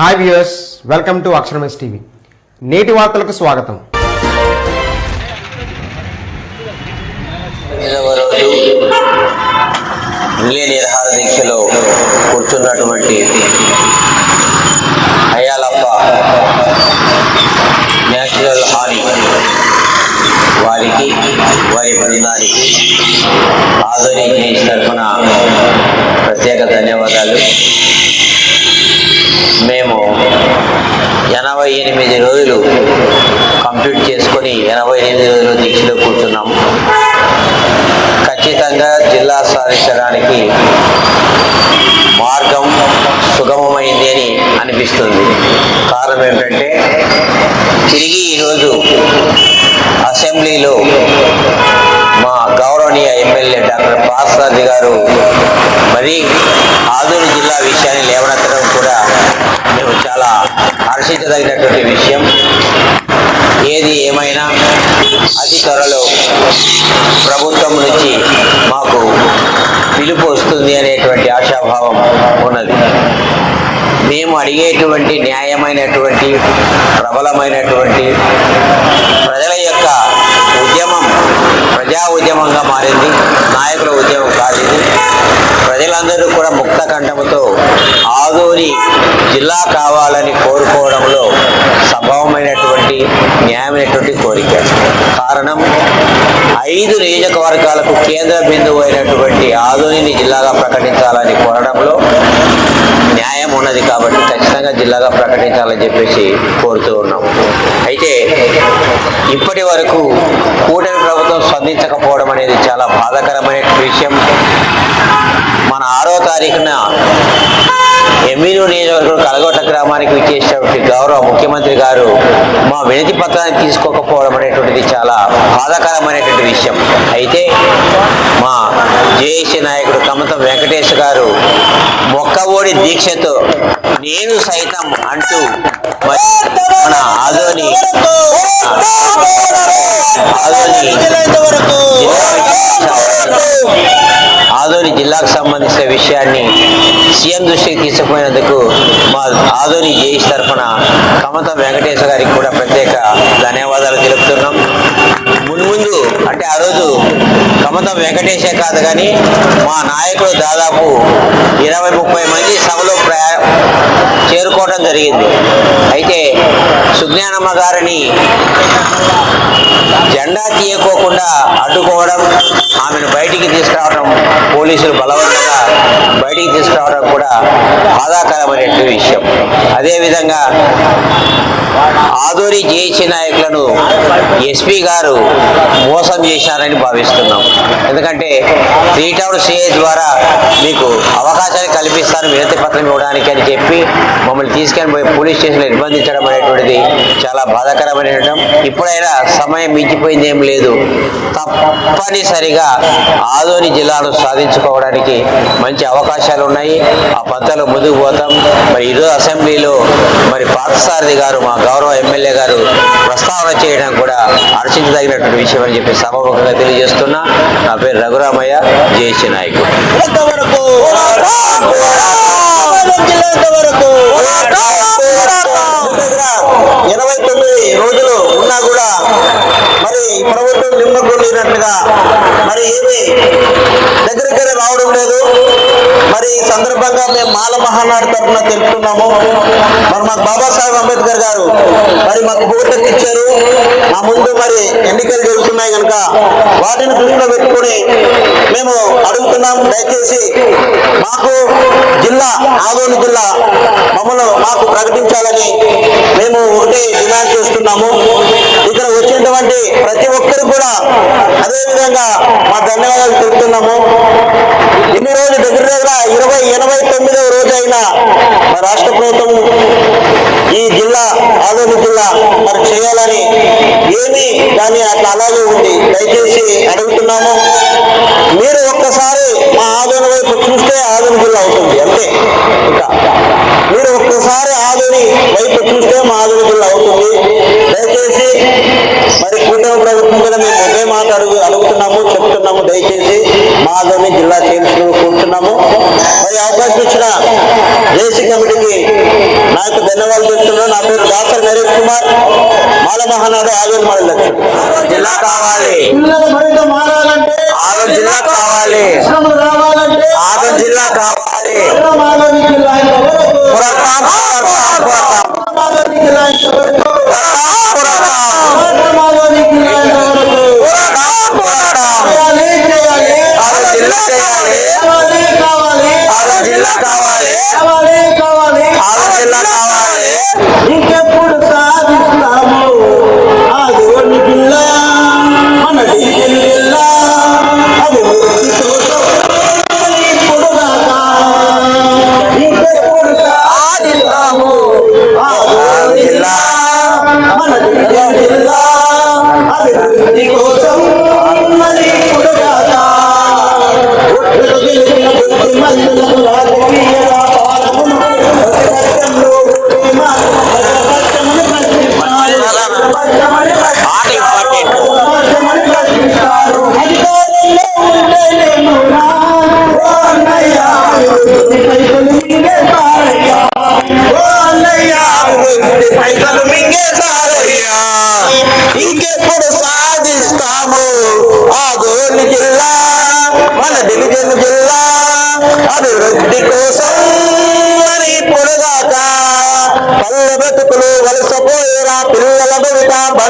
Hi viewers welcome to అక్షరమేస్ TV నేటి వార్తలకు స్వాగతం. ఎనిమిదవ నిరహార దీక్షలో కూర్చున్నటువంటి అయ్యాలప్ప నేషనల్ హాని వారికి వారి బృందానికి ఆధుని తరఫున ప్రత్యేక ధన్యవాదాలు మేము ఎనభై ఎనిమిది రోజులు కంప్లీట్ చేసుకొని ఎనభై ఎనిమిది రోజులు దీక్షలో కూర్చున్నాం. ఖచ్చితంగా జిల్లా సాధించడానికి మార్గం సుగమమైంది అని అనిపిస్తుంది. కారణం ఏంటంటే తిరిగి ఈరోజు అసెంబ్లీలో మా గౌరవనీయ ఎమ్మెల్యే డాక్టర్ పార్సాది గారు మరి ఆదూరు జిల్లా విషయాన్ని లేవనెత్తడం కూడా మేము చాలా హర్షించదగినటువంటి విషయం. ఏది ఏమైనా అతి త్వరలో ప్రభుత్వం నుంచి మాకు పిలుపు వస్తుంది అనేటువంటి ఆశాభావం ఉన్నది. మేము అడిగేటువంటి న్యాయమైనటువంటి ప్రబలమైనటువంటి ప్రజల యొక్క ఉద్యమంగా మారింది నాయకుల ఉద్యమం కాదు ఇది ప్రజలందరూ కూడా ముక్త కంఠముతో ఆదోని జిల్లా కావాలని కోరుకోవడంలో సంభవమైనటువంటి న్యాయమైనటువంటి కోరిక. కారణం ఐదు నియోజకవర్గాలకు కేంద్ర బిందువు అయినటువంటి ఆదోనిని జిల్లాగా ప్రకటించాలని కోరడంలో న్యాయం ఉన్నది కాబట్టి ఖచ్చితంగా జిల్లాగా ప్రకటించాలని చెప్పేసి కోరుతూ ఉన్నాం. అయితే ఇప్పటి వరకు కూటమి ప్రభుత్వం స్పందించకపోవడం అనేది చాలా బాధాకరమైన విషయం. మన ఆరో తారీఖున ఎమ్మినూ నియోజకవర్గం కలగొట్ట గ్రామానికి విచ్చేసినటువంటి గౌరవ ముఖ్యమంత్రి గారు మా వినతి పత్రాన్ని తీసుకోకపోవడం అనేటువంటిది చాలా బాధాకరమైనటువంటి విషయం. అయితే మా జేఏసీ నాయకుడు కమతం వెంకటేష్ గారు మొక్కవోడి దీక్షతో నేను సైతం అంటూ మన ఆదోని ఆదోని జిల్లాకు సంబంధించిన విషయాన్ని సీఎం దృష్టికి తీసుకుపోయినందుకు మా ఆధుని జేఈస్ తరఫున కమత వెంకటేశ్వర గారికి కూడా ప్రత్యేక ధన్యవాదాలు తెలుపుతున్నాం. మున్ముందు అంటే ఆ రోజు కమత వెంకటేశే కాదు కానీ మా నాయకులు దాదాపు ఇరవై ముప్పై మంది సభలో ప్రయా చేరుకోవడం జరిగింది. అయితే సుజ్ఞానమ్మ గారిని జెండా తీయకోకుండా అడ్డుకోవడం ఆమెను బయటికి తీసుకురావడం పోలీసులు బలవంతంగా బయటికి తీసుకురావడం కూడా బాధాకరమైనటువంటి విషయం. అదేవిధంగా ఆదోరి జేసీ నాయకులను ఎస్పీ గారు మోసం చేశారని భావిస్తున్నాం. ఎందుకంటే త్రీ టౌన్ సిఐ ద్వారా మీకు అవకాశాలు కల్పిస్తాను వినతి పత్రం ఇవ్వడానికి అని చెప్పి మమ్మల్ని తీసుకొని పోయి పోలీస్ స్టేషన్లో నిర్బంధించడం అనేటువంటిది చాలా బాధాకరమైన ఇప్పుడైనా సమయం మించిపోయింది ఏం లేదు. తప్పనిసరిగా ఆదోని జిల్లాను సాధించుకోవడానికి మంచి అవకాశాలు ఉన్నాయి. ఆ పంతలో ముందుకు పోతాం. మరి ఈరోజు అసెంబ్లీలో మరి పార్థసారథి గారు మా గౌరవ ఎమ్మెల్యే గారు ప్రస్తావన చేయడం కూడా హర్షించదగినటువంటి విషయం అని చెప్పి సభాముఖంగా తెలియజేస్తున్నా. నా పేరు రఘురామయ్య. జేఏసీ నాయకుడు. ఎంతవరకు? ఎంతవరకు ఎనభై తొమ్మిది రోజులు ఉన్నా కూడా మరి ప్రభుత్వం నిమ్మకుండినట్టుగా మరి ఏమి దగ్గరికి రావడం లేదు. మరి ఈ సందర్భంగా మేము మాల మహానాడు తరఫున తెలుపుతున్నాము. మరి మాకు బాబాసాహెబ్ అంబేద్కర్ గారు మరి మాకు భూటెక్ ఇచ్చారు. మా ముందు మరి ఎన్నికలు జరుగుతున్నాయి కనుక వాటిని దృష్టిలో పెట్టుకొని మేము అడుగుతున్నాం. దయచేసి మాకు జిల్లా ఆదోని జిల్లా మమ్మల్ని మాకు ప్రకటించాలని మేము ఒకటే డిమాండ్ చేస్తున్నాము. ఇక్కడ వచ్చినటువంటి ప్రతి ఒక్కరు కూడా అదే విధంగా మా ధన్యవాదాలు తెలుపుతున్నాము. ఇన్ని రోజులు దగ్గర దగ్గర ఇరవై ఎనభై తొమ్మిదవ రోజు అయినా మా రాష్ట్ర ప్రభుత్వం ఈ జిల్లా ఆదోని జిల్లా మరి చేయాలని ఏమీ కానీ అట్లా అలాగే ఉంది. దయచేసి అడుగుతున్నాము. మీరు ఒక్కసారి మా ఆదోని వైపు చూస్తే ఆదోని జిల్లా అవుతుంది అంతే. ఇంకా మీరు ఒక్కసారి ఆదోని వైపు చూస్తే మా ఆదోని జిల్లా అవుతుంది. దయచేసి మరి కూటమి ప్రభుత్వం కూడా మేము ఒకే మాట అడుగు అడుగుతున్నాము చెప్తున్నాము దయచేసి మా ఆదోని జిల్లా చేయించు కూర్చున్నాము మరి అవకాశం ఇచ్చిన యొక్క ధన్యవాదాలు చెప్తున్నాను నా పేరు డాక్టర్ నరేష్ కుమార్. మాల మహానాడు ఆవేల్ మండలం జిల్లా కావాలి. మరింత మారాలంటే జిల్లా కావాలి. రావాలంటే జిల్లా కావాలి.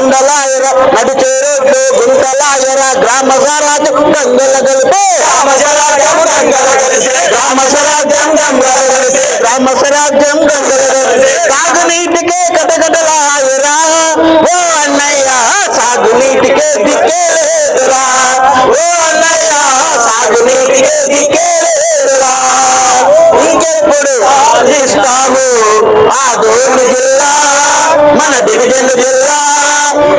బవిట బండలాయరా నడిచే రోడ్లు గుంటలాయరా గ్రామ స్వరాజ్యం గంగల గలిపే గ్రామ స్వరాజ్యం గంగల గలిపే గ్రామ స్వరాజ్యం గంగల గలిపే గ్రామ స్వరాజ్యం గంగల గలిపే సాగునీటికే కటకటలాయరా. ఓ అన్నయ్య సాగునీటికే దిక్కే లేదురా. ఓ అన్నయ్య సాగునీటికే దిక్కే లేదురా. ఇంకెప్పుడు ఆ ఆదోని జిల్లా మన డివిజన్ జిల్లా.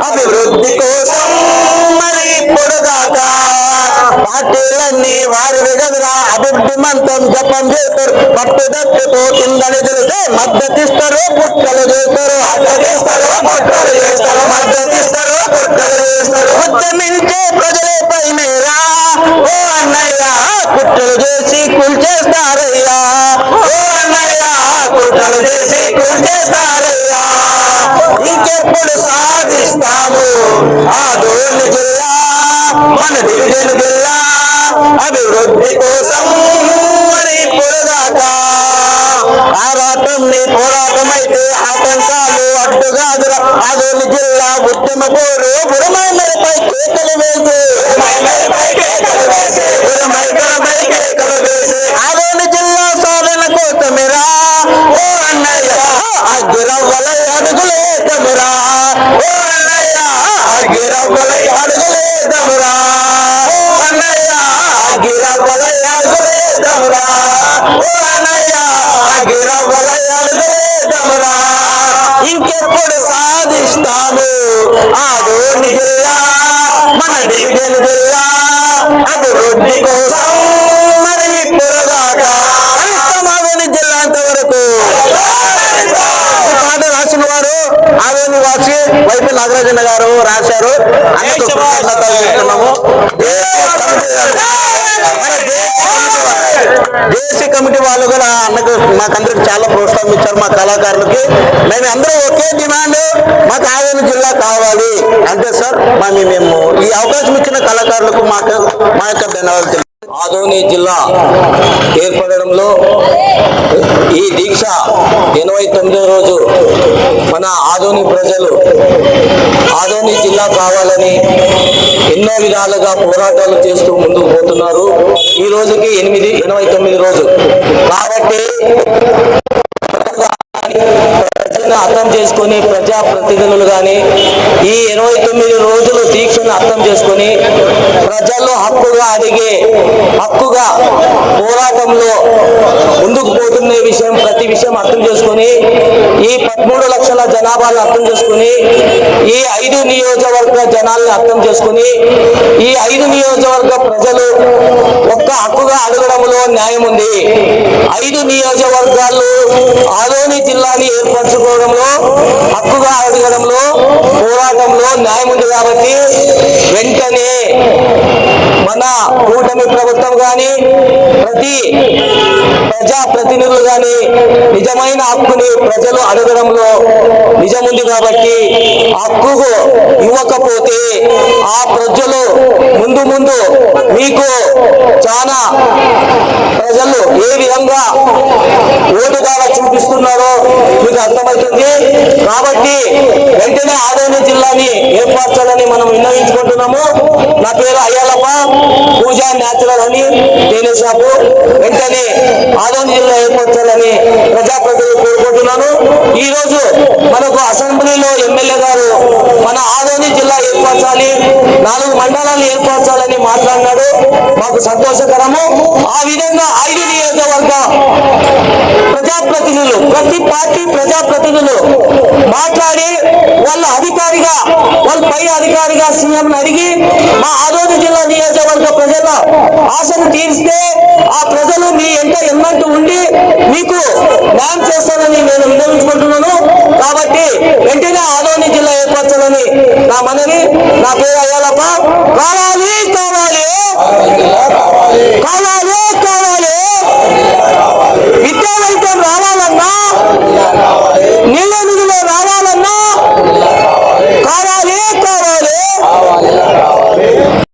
అభివృద్ధి కోసం మరి పొడగాక పార్టీలన్నీ వారి విధంగా అభివృద్ధి మంత్రం జపం చేస్తారు పట్టుదట్టుతో కిందని తెలిస్తే మద్దతిస్తారు పుట్టలు చేస్తారు మద్దతిస్తారు పుట్టలు చేస్తారు మద్దతిస్తారు పుట్టలు చేస్తారు ఉద్యమించే ప్రజలే పైనేరా ఓ అన్నయ్య సాధిస్తాము ఆదోని జిల్లా మన డివిజన్ జిల్లా అభివృద్ధి కోసం మరి పొరగాక ఆరాటం నీ పోరాటం అయితే ఆటంకాలు అడ్డుగాదురా ఆదోని జిల్లా ఉద్యమ పోరు బురమైనపై కేకలు అగ్గిరవ్వలై అడుగులేదమురా ఓ అన్నయ్య అగ్గిరవ్వలై అడుగులేదమురా ఓ అన్నయ్య అగ్గిరవ్వలై అడుగులేదమురా ఇంకెప్పుడు సాధిస్తాము ఆదోని జిల్లా మన డివిజన్ జిల్లా అభివృద్ధి కోసం మరి పొరగాక ఆదోని జిల్లా అంతవరకు పాట రాసిన వారు ఆదోని వాసి వైపీ నాగరాజన్న గారు రాశారు. దేశీ కమిటీ వాళ్ళు కూడా అన్నకు మాకందరికి చాలా ప్రోత్సాహం ఇచ్చారు మా కళాకారులకి. మేము అందరూ ఒకే డిమాండ్ మాకు ఆదోని జిల్లా కావాలి అంతే సార్ మా మీ- మేము ఈ అవకాశం ఇచ్చిన కళాకారులకు మాకు మా యొక్క ధన్యవాదాలు ఆదోని జిల్లా ఏర్పడడంలో ఈ దీక్ష ఎనభై తొమ్మిదో రోజు మన ఆదోని ప్రజలు ఆదోని జిల్లా కావాలని ఎన్నో విధాలుగా పోరాటాలు చేస్తూ ముందుకు పోతున్నారు. ఈ రోజుకి ఎనిమిది ఎనభై తొమ్మిది రోజు కాబట్టి దీక్షను అర్థం చేసుకొని ప్రజా ప్రతినిధులు కానీ ఈ ఇరవై తొమ్మిది రోజులు దీక్షను అర్థం చేసుకొని ప్రజల్లో హక్కుగా అడిగే హక్కుగా పోరాటంలో ముందుకు పోతున్న విషయం ప్రతి విషయం అర్థం చేసుకొని ఈ పదమూడు లక్షల జనాభాను అర్థం చేసుకుని ఈ ఐదు నియోజకవర్గ జనాల్ని అర్థం చేసుకుని ఈ ఐదు నియోజకవర్గ ప్రజలు ఒక్క హక్కుగా అడగడంలో న్యాయం ఉంది. ఐదు నియోజకవర్గాలు ఆదోని జిల్లాని అడగడంలో హక్కుగా అడగడంలో పోరాటంలో న్యాయం ఉంది కాబట్టి వెంటనే మన కూటమి ప్రభుత్వం కానీ ప్రతి ప్రజా ప్రతినిధులు కానీ నిజమైన హక్కుని ప్రజలు అడగడంలో నిజముంది కాబట్టి హక్కు ఇవ్వకపోతే ఆ ప్రజలు ముందు ముందు మీకు చాలా ప్రజలు ఏ విధంగా ఓటు చూపిస్తున్నారో మీకు అర్థమవుతుంది కాబట్టి వెంటనే ఆదోని జిల్లాని ఏర్పరచాలని మనం విన్నవించుకుంటున్నాము. నా పేరు అయ్యాలప్ప పూజా న్యాచురల్ అని తేనె షాపు. వెంటనే ఆదోని జిల్లా ఏర్పరచాలని ప్రజాప్రతినిధులు కోరుకుంటున్నాను. ఈ రోజు మనకు అసెంబ్లీలో ఎమ్మెల్యే గారు మన ఆదోని జిల్లా ఏర్పరచాలి నాలుగు మండలాలు ఏర్పరచాలని మాట్లాడినాడు. మాకు సంతోషకరము. ఆ విధంగా ఐదు నియోజకవర్గ ప్రజాప్రతినిధులు ప్రతి పార్టీ ప్రజాప్రతినిధులు మాట్లాడి వాళ్ళ అధికారిగా వాళ్ళ పై అధికారిగా సీఎం అడిగి మా ఆదోని జిల్లా నియోజకవర్గ ప్రజల ఆశను తీరిస్తే ఆ ప్రజలు మీ ఎంత ఎన్నంటూ ఉండి మీకు న్యాయం చేస్తారని నేను విన్నవించుకుంటున్నాను కాబట్టి వెంటనే ఆదోని జిల్లా ఏర్పరచాలని నా మనవి నా పేరు అయ్యాలప్ప కావాలి కావాలి కావాలి కావాలి